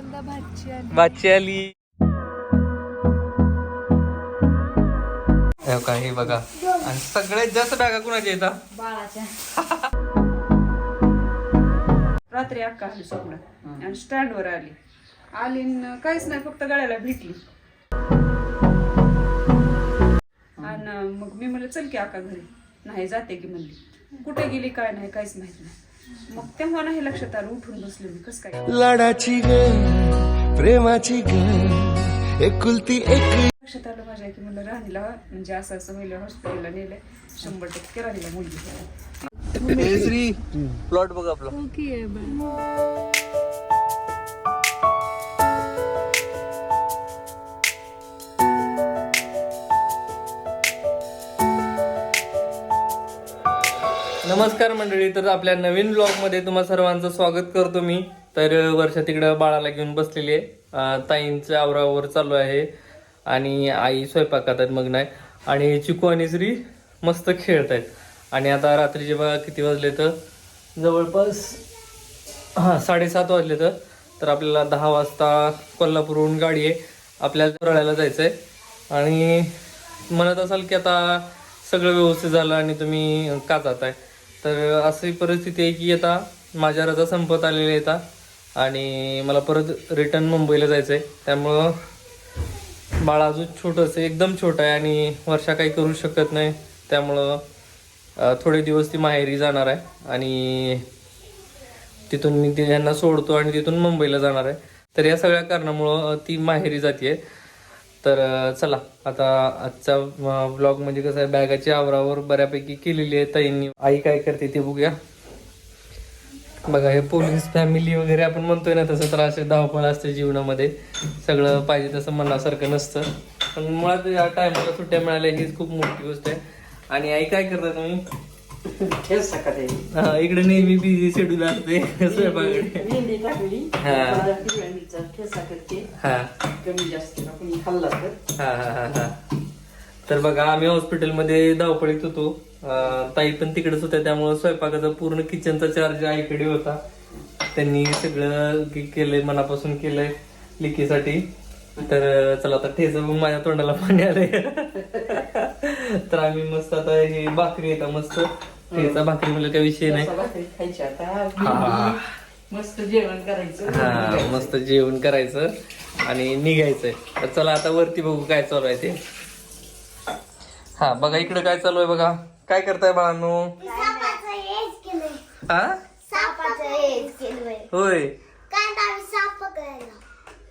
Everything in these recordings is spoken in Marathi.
पहिल्यांदा भाची आली. हे बघा, हे बघा. आणि सगळ्यात जास्त बॅगा कुणाच्या येतात बाळाच्या. रात्री अक्का आली स्वप्न आणि स्टँडवर आली. आली न काहीच नाही फक्त गळ्याला भेटली. आणि मग मी म्हणलं चल की अक्का घरी. नाही जाते की म्हणली. कुठे गेली काय नाही काहीच माहीत नाही. मग तेव्हा नाही लक्षात आलं उठून बसले मी कस काय? लाडाची ग प्रेमाची ग एकुलती एक लक्षात आलं माझ्या की म्हणलं राणीला म्हणजे असं असं होईल हॉस्पिटलला नेलंय शंभर टक्के राणीला मुलगी प्लॉट बघ आपला. ओके नमस्कार मंडळी तर आपल्या नवीन ब्लॉगमध्ये तुम्हा सर्वांचं स्वागत करतो मी. तर वर्षा तिकडं बाळाला घेऊन बसलेली आहे. ताईंचं आवरावर चालू आहे आणि आई स्वयंपाकात आहेत मग नाही. आणि चिकू आणि श्री मस्त खेळत आहेत आणि आता रात्रीचे बघा किती वाजले तर? जवळपास हां साडेसात वाजले तर. तर आपल्याला दहा वाजता कोल्हापूरहून गाडी आहे. आपल्याला रळायला जायचं आहे आणि म्हणत असाल की आता सगळं व्यवस्थित झालं आणि तुम्ही का जाताय? तर अशी परिस्थिती आहे की आता माझ्या रजा संपत आलेल्या येतात आणि मला परत रिटर्न मुंबईला जायचं आहे त्यामुळं बाळ अजून छोटंसं एकदम छोटं आहे आणि वर्षा काही करू शकत नाही. त्यामुळं थोडे दिवस ती माहेरी जाणार आहे. आणि तिथून मी ती सोडतो आणि तिथून मुंबईला जाणार आहे. तर या सगळ्या कारणामुळं ती माहेरी जाते तर चला. आता आजचा ब्लॉग म्हणजे कसं आहे बॅगाची आवरावर बऱ्यापैकी केलेली आहे ताईंनी. आई काय करते ते बघूया. बघा हे पोलीस फॅमिली वगैरे आपण म्हणतोय ना तसं तर असे धावपळ असते जीवनामध्ये. सगळं पाहिजे तसं मनासारखं नसतं. पण मुळात या टायमाला सुट्ट्या मिळाल्या हीच खूप मोठी गोष्ट आहे. आणि आई काय करता तुम्ही? हा, इकडे नेहमी बिझी शेड्यूल असते स्वयंपाकडे टाकली. हा. मला हिरव्या मिरचा ठेचा करते हा. कमी जास्त आपण खाल्ला तर. हा हा हा हा. तर बघा आम्ही हॉस्पिटलमध्ये धावपळीत होतो. अं, ताई पण तिकडेच होत्या त्यामुळे स्वयंपाकाचा पूर्ण किचनचा चार्ज आईकडे होता. त्यांनी सगळं के- केलंय मनापासून केलंय लिकीसाठी. तर अं, चला आता ठेच बघून माझ्या तोंडाला पाणी आलंय. तर आम्ही मस्त आता हे भाकरी येतात मस्त. ठेचा भाकरी म्हणजे काही विषय नाही. रस्सा भाकरी खायची आता. हा. मस्त जेवण करायचं. हा मस्त जेवण करायचं आणि निघायचंय. तर चला आता वरती बघू काय चालू आहे ते. हा बघा इकडे काय चालू आहे बघा. काय करताय बाळांनो? हा होय. पकडायला.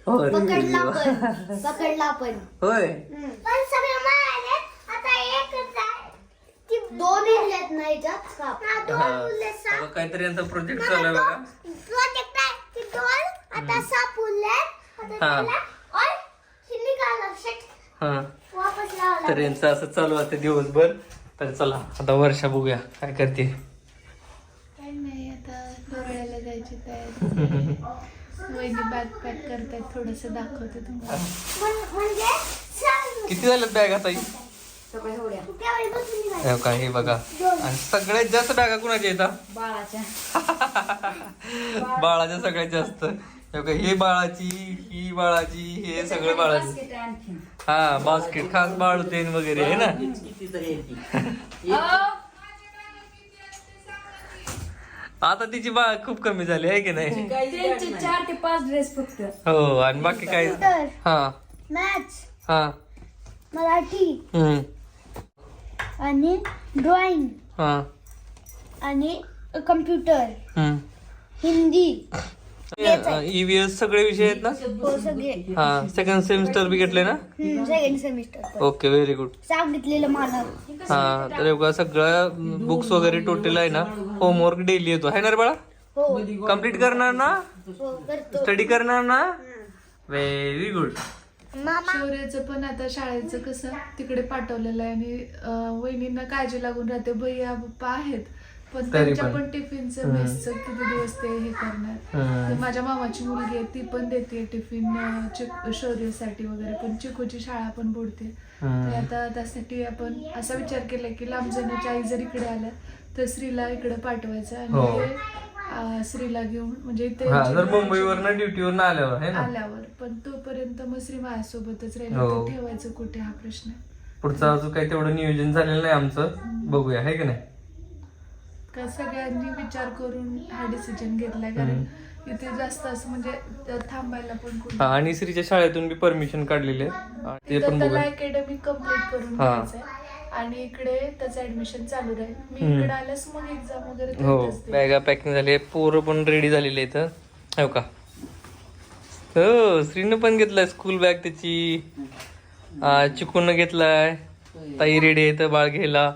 होय पकडला पण पकडला पण होय पण सगळे मिळाले आता एकच आहे ती नाही याच्यात साप हा, दोन हा. उरले साप. बघा, काहीतरी यांचा प्रोजेक्ट चालू आहे बघा. प्रोजेक्ट आहे दोन आता साप उरले आता हा. त्याला और ही निघाला शेट हा. वापस लावला तर यांचं असं चालू असते दिवसभर. तर चला आता वर्षा बघूया काय करते. काय नाही आता जायची तयारी वहिनी बॅग पॅक करतायत थोडस दाखवते तुम्हाला. म्हण- म्हणजे सांग किती झाल्यात बॅग आता त्यावेळी बसून निघाला काय हे बघा. आणि सगळ्यात जास्त बॅगा कुणाच्या येतात बाळाच्या. बाळाच्या सगळ्यात जास्त. हे बघा, हे बाळाची ही बाळाची हे सगळं बाळाची. हा बास्केट खास बाळूतेन वगैरे आहे ना येते आता तिची बाळ खूप कमी झाली आहे की नाही? त्यांचे चार ते पाच ड्रेस फक्त. हो आणि बाकी काय? हा. मॅथ्स हा. मराठी. आणि ड्रॉइंग हा. आणि कम्प्युटर हम्म. हिंदी. ईव्हीएस सगळे विषय आहेत ना? हो सगळे. हा सेकंड सेमिस्टर बी घेतले ना? Second semester okay very good सांगितलेलं मला. हा तर हे सगळं बुक्स वगैरे टोटल आहे ना? होमवर्क डेली येतो. आहे ना रे बाळा? हो. कंप्लीट करणार ना? हो करतो. स्टडी करणार ना? व्हेरी गुड शौर्याचं पण आता शाळेचं कसं तिकडे पाठवलेलं आहे आणि वहिनींना काळजी लागून राहते. भैया पप्पा आहेत. पण त्यांच्या पण. टिफिनचं मेसचं किती दिवस ते हे करणार. तर माझ्या मामाची मुलगी आहे ती पण देते टिफिन शौर्यसाठी वगैरे. पण चिकूची शाळा पण बुडते. तर आता त्यासाठी आपण असा विचार केला की लांब जाण्याच्या आई जर इकडे आल्या तर स्त्रीला इकडे पाठवायचं. हो. आणि ते अं, श्रीला घेऊन म्हणजे हा जर मुंबईवरनं ड्युटीवर आल्यावर आहे ना? आल्यावर. पण तोपर्यंत मग श्री माझ्यासोबतच राहील. हो. तर ठेवायचं कुठे हा प्रश्न? आहे. पुढचं अजून काही तेवढं नियोजन झालेलं नाही आमचं. बघूया आहे की नाही? का सगळ्यांनी विचार करून हा डिसिजन घेतलाय. कारण इथे जास्त असं म्हणजे त- थांबायला पण हा, आणि श्रीच्या शाळेतून बी परमिशन काढलेली आहे. हा, ते पण त्याला बघूया. अकॅडमी कंप्लीट करून हा. घ्यायचंय. आणि इकडे त्याचं ऍडमिशन चालू राहील मी. इकडे आल्यास मग एक्झाम वगैरे हो देत असते. बॅगा पॅकिंग झाली आहे पोरं पण रेडी झालेली आहेत हो का हो श्रीनं पण घेतलाय स्कूल बॅग त्याची चिकून घेतलाय ताई रेडी आहे तर बाळ घ्यायला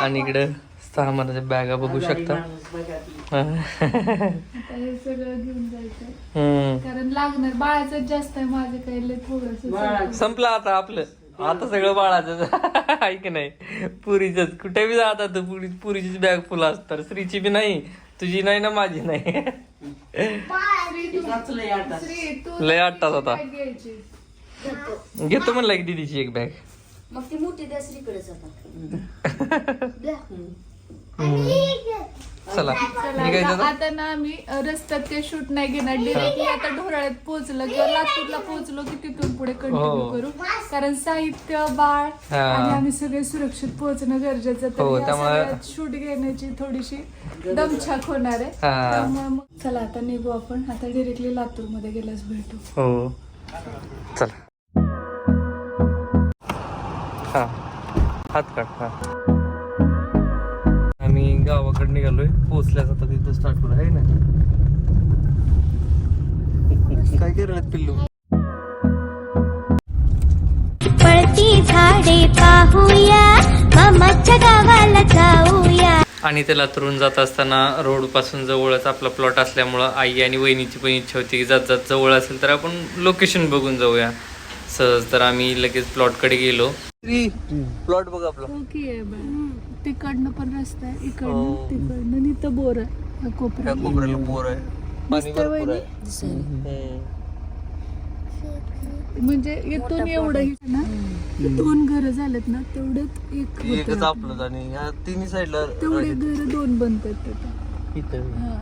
आणि इकडं सामानाच्या बॅगा बघू शकता. हा. हे सगळं घेऊन जायचं हम्म. कारण लागणार बाळाचं जास्त आहे माझं काही लय थोडस. संपलं आता आपलं आता सगळं बाळाचं ऐक नाही. पुरीच कुठे बी जात तू पुरी पुरीचीच बॅग फुल असतात. स्त्रीची बी नाही. तुझी नाही ना माझी नाही. आता लय आठ तास घ्यायची घेतो म्हणलं एक दीदीची एक बॅग मग ती मोठी आता. द्या. ही घे. चला चला निघायचं आता आता? आता ना आम्ही रस्त्यात काही शूट नाही घेणार. डिरेक्टली आता ढोराळ्यात पोहोचलो किंवा लातूरला पोहोचलो की तिथून पुढे कंटिन्यू हो. करू. कारण साहित्य बाळ हा. आणि आम्ही सगळे सुरक्षित पोहोचणं गरजेचं तर हो, त्यामुळे- शूट घेण्याची थोडीशी दमछाक होणार आहे. हा. त्यामुळे मग चला आता निघू आपण. आता डिरेक्टली लातूरमध्ये गेल्यास भेटू. हो. चला. हा. हात काढ हा आम्ही गावाकडे निघालोय. पोचल्याच आता तिथं स्टार्ट करू आहे ना? काय करायला पिल्लू? पळती झाडे पाहूया मामाच्या गावाला जाऊया. आणि त्याला तरुण जात असताना रोडपासून जवळच आपला प्लॉट असल्यामुळं आई आणि वहिनीची पण इच्छा होती की जात जात जवळ असेल तर आपण लोकेशन बघून जाऊया. सहज तर आम्ही लगेच प्लॉटकडे गेलो. प्लॉट बघ आपला. ओके आहे बाळ तिकडनं पण रस्ता आहे हो. इकडनं तिकडनं. आणि इथं बोर आहे या त्या कोपऱ्यात कोपऱ्याला बोर आहे. पाणी दिसतंय भरपूर आहे. वहिनी? हम्म. म्हणजे इथून एवढं हे ना दोन घर झालेत ना तेवढ्यात एक एकच होतं. आपलं आणि ह्या तिन्ही साईडला तेवढे घर दोन बनतात तिथं. इथं. हा.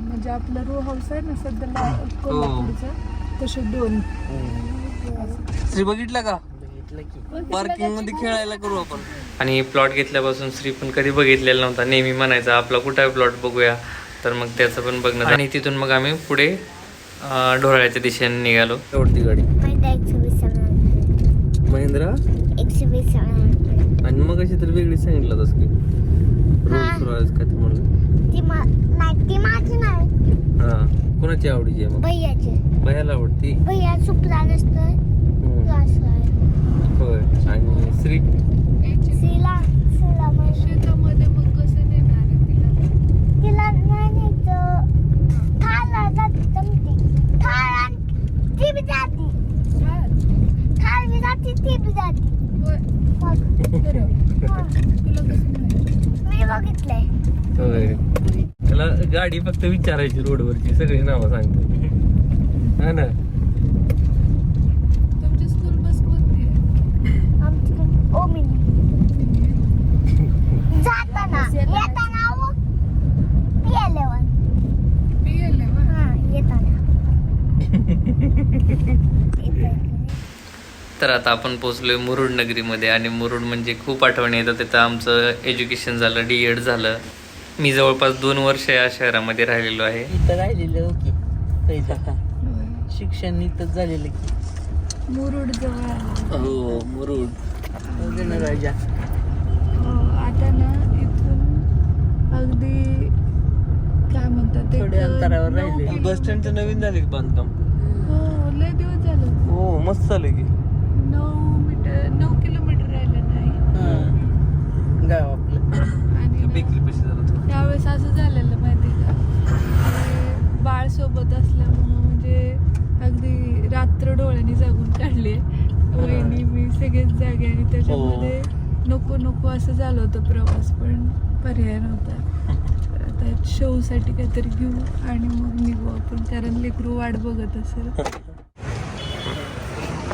म्हणजे आपला रो हाऊस आहे ना सध्याला हो. कोल्हापूरचा तसे दोन. श्री बघितला का? पार्किंगमध्ये खेळायला करू आपण. आणि प्लॉट घेतल्यापासून श्री पण कधी बघितलेला नव्हता. नेहमी म्हणायचा आपला कुठे प्लॉट बघूया? तर मग त्याचं पण बघणं आणि तिथून मग आम्ही पुढे ढोराळ्याच्या दिशेने निघालो. एवढती गाडी. महिंद्रा. आणि मग अशी तर वेगळी सांगितलं तस की. रोल्स रॉयल्स काय ते म्हणलं ती मा- नाही ती माझी नाही. हा. कोणाची आवडीची आहे मग? भैयाची. भयाला आवडती. भैया सुपला नसतं आणि श्री. शेतामध्ये मग कसं नेणार आहे तिला थाळला जाते जमते थाळ आणि ती बी जाते थाळ बी जाते ती बी जाते होय. मग बरं. हा. तुला कसं माहिती? मी बघितलंय होय त्याला गाडी फक्त विचारायची रोडवरची सगळी नावं सांगते हा ना तुमची स्कूल बस कोणती आहे आमची ओमिनी जाताना. येताना. हा. येताना. तर आता आपण पोहोचलोय मुरुड नगरीमध्ये आणि मुरुड म्हणजे खूप आठवणी येतात. तिथं आमचं एज्युकेशन झालं डी एड झालं. मी जवळपास दोन वर्ष या शहरामध्ये राहिलेलो आहे. इथं राहिलेलं ओके शिक्षण इथंच झालेलं की. मुरुड जवळ आहे. हो मुरुड. गणराजा हो, आता ना अगदी काय म्हणतात थोडे अंतरावर राहिले. बस स्टँडचं नवीन झाले बांधकाम. हो लय दिवस झालं. हो मस्त चालू की. नऊ मीटर नऊ किलोमीटर राहिलं नाही. गाव आपलं. आणि ना, बेकरी पैसे झालं त्यावेळेस असं झालेलं माहिती का? की बाळ सोबत असल्यामुळं म्हणजे अगदी रात्र डोळ्यांनी जागून काढले. वहिनी मी सगळेच जागे आणि त्याच्यामध्ये नको नको असं झालं होतं प्रवास पण पर्याय नव्हता. तर आता शोसाठी काहीतरी घेऊ आणि मग निघू आपण कारण लेकरू वाट बघत असेल.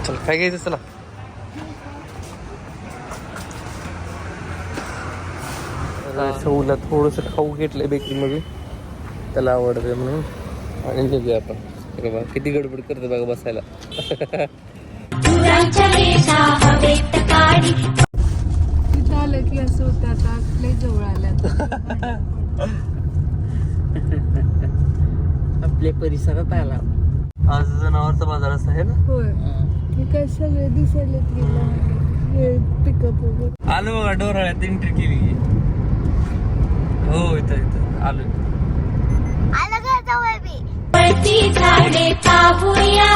चल काय घ्यायचं चला. शौला थोडंसं खाऊ घेतलंय बेकरीमध्ये. त्याला आवडते म्हणून. आणि निघूया आपण. बघा किती गडबड करते बघा बसायला. आलं की असं होतं आता लय जवळ आल्या आपल्या परिसरात आला. आज जनावरचा बाजार असा आहे ना? होय. हे काय सगळे दिसायला पिकअप वगैरे. आलो बघा डोराळ्यात एंट्री केली. हो इथं इथं. आलो. आलं का जवळ बी. पळती झाडे पाहूया.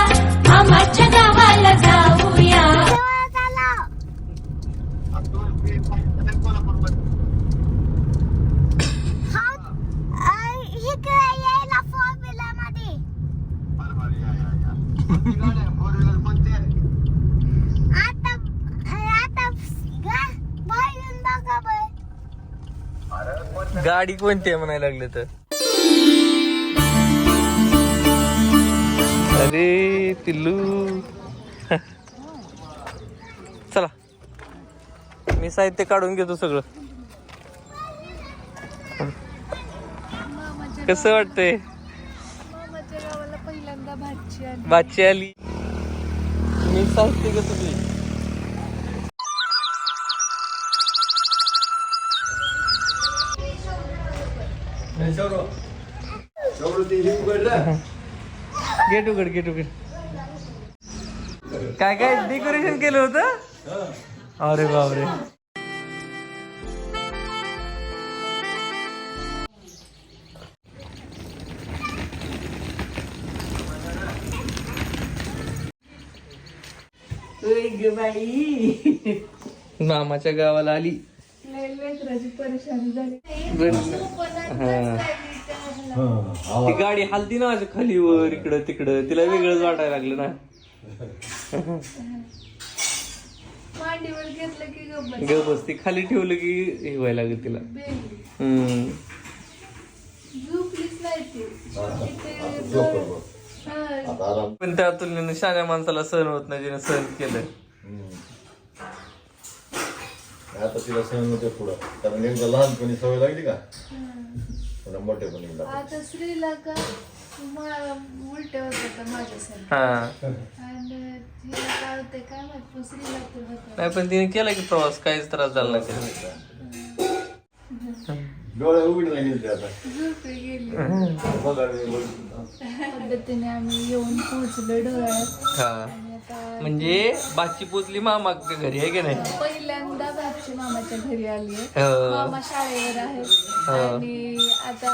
मामाच्या गावाला जाऊया जवळ आला हा अं, इकडे यायला फोर व्हीलरमध्ये आता आता गा- बाहेरून बघा बरं. गाडी कोणती आहे म्हणायला लागले तर? अरे पिल्लू. चला. मी साहित्य काढून घेतो सगळं. कसं वाटतंय? मामाच्या गावाला पहिल्यांदा भाजी आली. बाची आली. मी साहित्य घेतो तुझी. गेट उघड गेट उघड. काय काय डेकोरेशन केलं होतं? अरे बापरे. बाई. मामाच्या गावाला आली. परेशानी झाली. हा. ती गाडी हलती ना असं खालीवर इकडं तिकडं. तिला वेगळंच वाटायला लागलं ना. मांडीवर घेतलं की ती खाली ठेवलं की हे व्हायला लागलं तिला. बेली हम्म. झोपलीच नाही ती. इथे हा, पण त्या तुलनेने शाण्या माणसाला सहन होत नाही जिने सहन केलं आता तिला सहन होते पुढं. कारण एकदा लहानपणी सवय लागली का? मोठेपणी लागली. आता श्रीलंका मला उलट्या होत माझ्यासाठी हा. आणि तिला काय होते काय माहीत पण श्रीलंका होतं. नाही पण तिने केला की प्रवास काहीच त्रास झाला नाही तिला. डोळे उघडे नाही गेले आता. झोपी गेली. बघा रे, बघ. पद्धतीने आम्ही येऊन पोहोचलो डोळ्यात. हा. आणि आता म्हणजे बाची पोचली मामाच्या घरी आहे की नाही? भाची मामाच्या घरी आली आहे. हो. मामा शाळेवर आहे आणि आता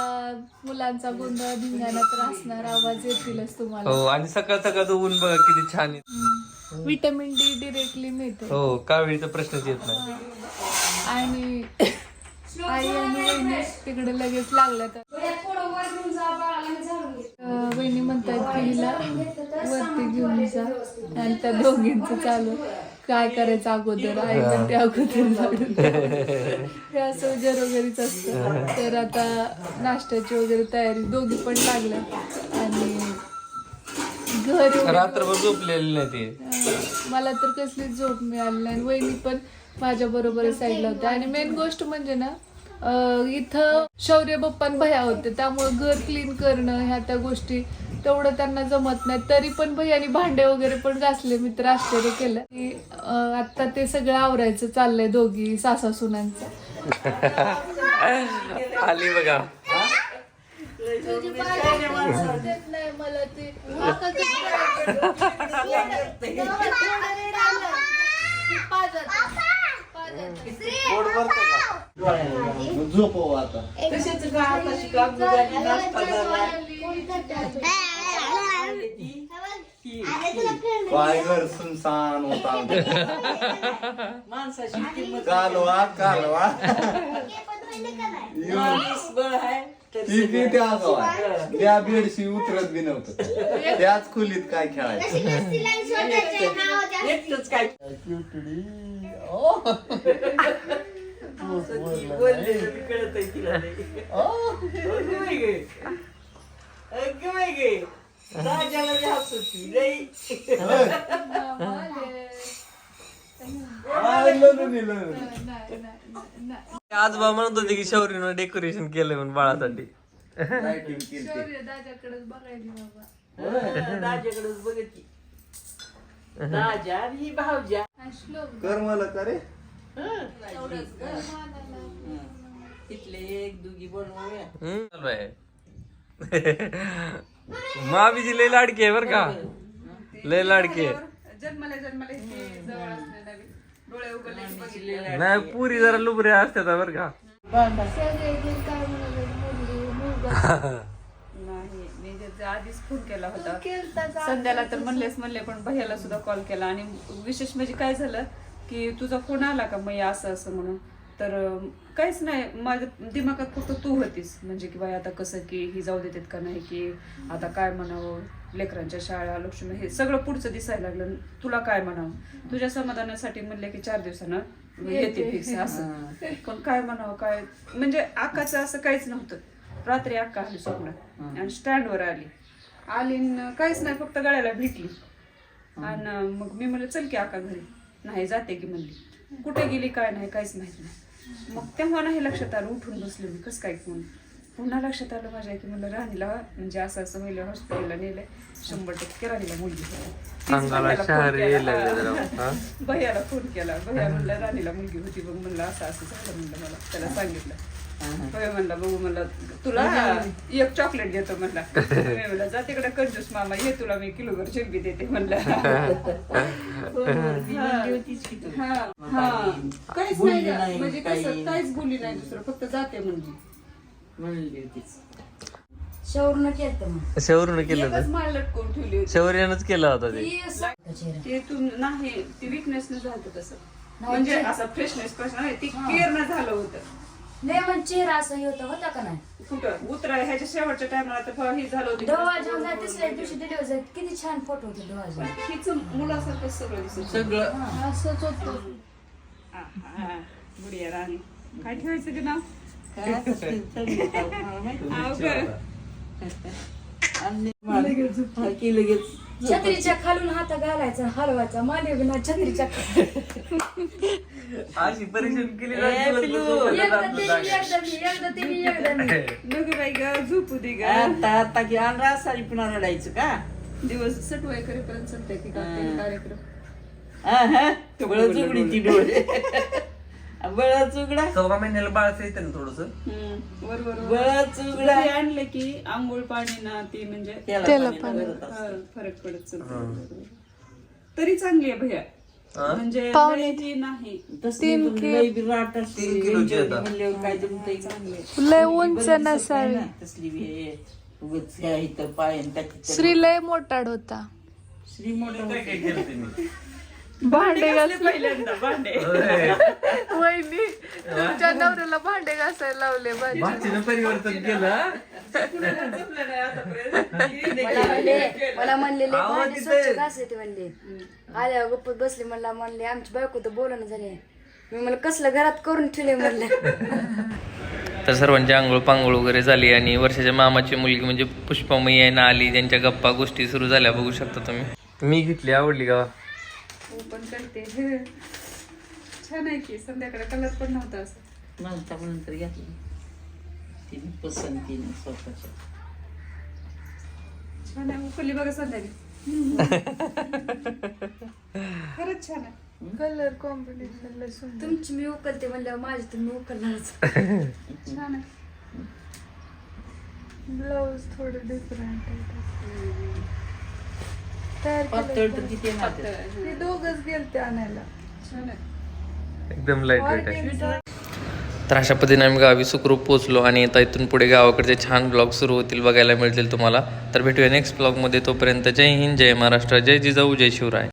मुलांचा गोंधळ धिंगाणा तर असणार. आवाज येतीलच तुम्हाला. हो आणि सकाळ सकाळ ऊन बघा किती छान आहे. विटॅमिन डी डिरेक्टली मिळते. हो कावेळीचा प्रश्नच येत नाही. आणि आई आणि वहिनी तिकडे लगेच लागल्या तर. वहिनी म्हणतायत की हिला वरती घेऊन जा. आणि त्या दोघींचं चालू. काय करायचं अगोदर? आई म्हणते अगोदर झाडून टाक. हे असं जरोगरीच असतं. तर आता नाश्त्याची वगैरे तयारी दोघी पण लागल्या. आणि घर रात्रभर झोपलेली नाही ती. मला तर कसलीच झोप मिळाली नाही. आणि वहिनी पण माझ्या बरोबर साईडला होत्या. आणि मेन गोष्ट म्हणजे ना इथं शौर्य बप्पन भया होते. त्यामुळे घर क्लीन करणं ह्या त्या गोष्टी तेवढं त्यांना जमत नाही. तरी पण भैयानी भांडे वगैरे पण घासले मी तर आश्चर्य केलं. की आता ते सगळं आवरायचं चाललंय दोघी सासा सुनांचं. आली बघा. मला ते ते पाजत मग झोपव आता तसेच का आता शिका मुलांनी नाश्ता झाला काय घर सुनसान होता माणसाची किंमत कालवा. कालवा. आहे किती त्या बेडशी उतरत बी नव्हतं त्याच खोलीत काय खेळायचं एकटंच काय? बोललेलं बी म्हणत होते की शौरीनं डेकोरेशन केलंय म्हणून बाळासाठी. लाईटिंग केली शौर्य दादाकडेच बघायली बाबा. दाजाकडेच बघत ही भावजा श्लोक कर मला का रे? तिथले एक दुगी बनवूया. लय लाडकी आहे बर का. लय लाडकी आहे. जन्माला जन्माला इथे जवळ असणे नवीन. डोळे उघडले की बघितले. नाही पुरी जरा लुबऱ्या असतात बर का सगळे जे काय म्हणत मुलगी मुलगा नाही मी त्याचा आधीच फोन केला होता. संध्याला तर म्हणलेच म्हणले पण भैयाला सुद्धा कॉल केला. आणि विशेष म्हणजे काय झालं की तुझा फोन आला का मग असं असं म्हणून? तर काहीच नाही. माझ्या दिमागात फक्त तू होतीस. म्हणजे की बाई आता कसं की ही जाऊ देतात का नाही की आता काय म्हणावं? लेकरांच्या शाळा लक्ष्मी हे सगळं पुढचं दिसायला लागलं. तुला काय म्हणावं? तुझ्या समाधानासाठी म्हणले की चार दिवसानं येते फिक्स असं. पण काय म्हणावं काय? म्हणजे आकाचं असं काहीच नव्हतं. रात्री अक्का आली स्वप्न आणि स्टँडवर आली. आली न काहीच नाही फक्त गळ्याला भेटली. आणि मग मी म्हणलं चल की आका घरी. नाही जाते की म्हणली. कुठे गेली काय नाही काहीच माहीत नाही. मग तेव्हा नाही लक्षात आलं उठून बसले मी कसं काय म्हणून पुन्हा लक्षात आलं माझ्या की म्हणलं राणीला म्हणजे असं असं महिला हॉस्पिटलला नेलंय शंभर टक्के राणीला मुलगी भैयाला फोन शहर केला. हा? भैया म्हणलं राणीला मुलगी होती बघ म्हणलं असं असं झालं म्हणलं मला. त्याला सांगितलं. भैया म्हणला बघू म्हणलं तुला एक चॉकलेट देतो म्हणला. मी म्हणलं जा तिकडे कंजूस मामा ये तुला मी किलोभर जिलबी देते म्हणलं. हा, हा. काहीच बोलली नाही नाही, म्हणजे काही कसं काहीच बोलली नाही दुसरं फक्त जाते म्हणली. म्हणली होतीच. शौरनं केलं मग. शौर्यनं केलं एकच होतं? माळ लटकवून ठेवली होती. शौर्यानंच केला होता ते. ते तू नाही ती विकनेस न झालं तसं. म्हणजे असं फ्रेशनेस पासून नाही ती केअर न झालं होतं. लय मग चेहरा असं हे होता होता का नाही? कुठं? उतरा ह्याच्या शेवटच्या टायमाला तर फार हे झालं होतं. डोळा जाऊन तिसऱ्या दिवशी दिले होते किती छान फोटो होते डोळा जाऊन. हिच मुलासारखं सगळं दिसत होतं. सगळं. असंच होतं. बुढिया राणी. काय ठेवायचं की नाव? नाव काय आणि मला- की लगेच. छत्रीच्या खालून हात घालायचा हलवायचा माने बिना छत्रीच्या अशी परीक्षण केली पिलू. एकदा तिने एकदा मी एकदा तिने एकदा मी. नको बाई ग झोपू दे ग. आता आता की आणला सारी पुन्हा रडायचं का? दिवस सटवाय करेपर्यंत चालतंय की का ते कार्यक्रम हा, हा. ती डोळे. बळ चुगडा सव्वा महिन्याला बाळाचं येतं ना थोडस. बळ चुगडा आणलं की आंघोळ पाणी ना ते म्हणजे त्याला पाणी. हा, फरक पडत चालतो तरी चांगली आहे भैया. म्हणजे लय ती नाही. तीन किलोची आता. म्हणल्यावर काय जमतंय? चांगले लय उंच नसावी तसली बी हे उगाच ह्या इथं पाय आणि त्याची श्री लय मोठाड होता. श्री मोठं भांडे घास पहिल्यांदा भांडे. तुमच्या नवऱ्याला भांडे घासायला लावले भाषेनं परिवर्तन केलं मला म्हणले मला म्हणले लय भांडी स्वच्छ म्हणले. आल्या गप्पत बसले म्हणला म्हणले आमची बायको तर बोलणं झाले. मी म्हणलं कसलं घरात करून ठेवले म्हणलं. तर सर्वांची आंघोळ पांघोळ वगैरे झाली आणि वर्षाच्या मामाची मुलगी म्हणजे पुष्पामयी यायला आली त्यांच्या गप्पा गोष्टी सुरू झाल्या बघू शकता तुम्ही. मी घेतली आवडली का? हो पण करते. छान आहे की संध्याकाळी कलर पण नव्हता असं. नंतर नंतर घेतलं तिने पसंतीने स्वतःच्या छान आहे उकळली बघा संध्याकाळी. खरंच छान आहे. कलर कॉम्बिनेशन लय सुंदर. तुमची मी उकलते म्हणल्यावर माझी तुम्ही उकलणारच छान आहे. ब्लाऊज थोडं डिफरंट आहे तयार पातळ तर किती माहिती? ते दोघच गेलते आणायला. छान आहे. एकदम लाइट वेट आहे तर अशा पद्धतीने आम्ही गावी सुखरूप पोचलो आणि आता इथून पुढे गावाकडचे छान ब्लॉग सुरू होतील बघायला मिळतील तुम्हाला. तर भेटूया नेक्स्ट ब्लॉगमध्ये तोपर्यंत जय हिंद जय महाराष्ट्र जय जिजाऊ जय शिवराय.